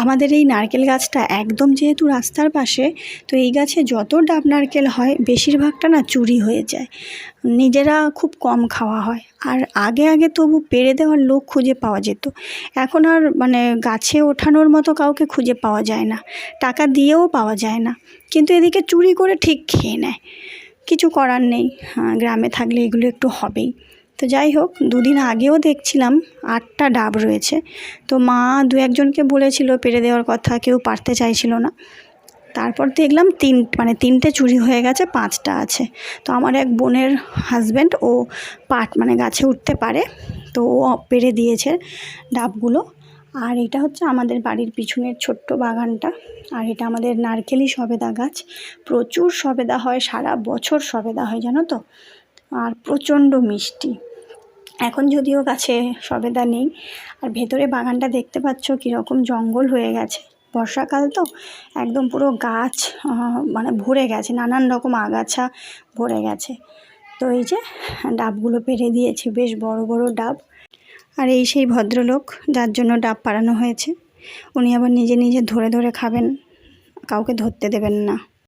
আমাদের এই নারকেল গাছটা একদম যেহেতু রাস্তার পাশে তো এই গাছে যত ডাব নারকেল হয় বেশিরভাগটা না চুরি হয়ে যায়। নিজেরা খুব কম খাওয়া হয়। আর আগে আগে তবু পেরে দেওয়ার লোক খুঁজে পাওয়া যেত। এখন আর মানে গাছে ওঠানোর মতো কাউকে খুঁজে পাওয়া যায় না। টাকা দিয়েও পাওয়া যায় না। কিন্তু এদিকে চুরি করে ঠিক খেয়ে নেয়। কিছু করার নেই। হ্যাঁ, গ্রামে থাকলে এগুলো একটু হবেই। তো যাই হোক, দুদিন আগেও দেখছিলাম, আটটা ডাব রয়েছে। তো মা দু একজনকে বলেছিল পেরে দেওয়ার কথা, কেউ পারতে চাইছিল না। তারপর দেখলাম তিন মানে তিনটে চুরি হয়ে গেছে, পাঁচটা আছে। তো আমার এক বোনের হাজব্যান্ড ও পাট মানে গাছে উঠতে পারে, তো ও পেরে দিয়েছে ডাবগুলো। আর এটা হচ্ছে আমাদের বাড়ির পিছনের ছোট্ট বাগানটা। আর এটা আমাদের নারকেলি সবেদা গাছ। প্রচুর সবেদা হয়, সারা বছর সবেদা হয়, জানো তো? আর প্রচণ্ড মিষ্টি। এখন যদিও গাছে সবেদা নেই, আর ভেতরে বাগানটা দেখতে পাচ্ছ কীরকম জঙ্গল হয়ে গেছে। বর্ষাকাল তো একদম পুরো গাছ মানে ভরে গেছে, নানান রকম আগাছা ভরে গেছে। তো এই যে ডাবগুলো পেরে দিয়েছে, বেশ বড় বড় ডাব। আর এই সেই ভদ্রলোক, যার জন্য ডাব পাড়ানো হয়েছে, উনি আবার নিজে নিজে ধরে ধরে খাবেন, কাউকে ধরতে দেবেন না।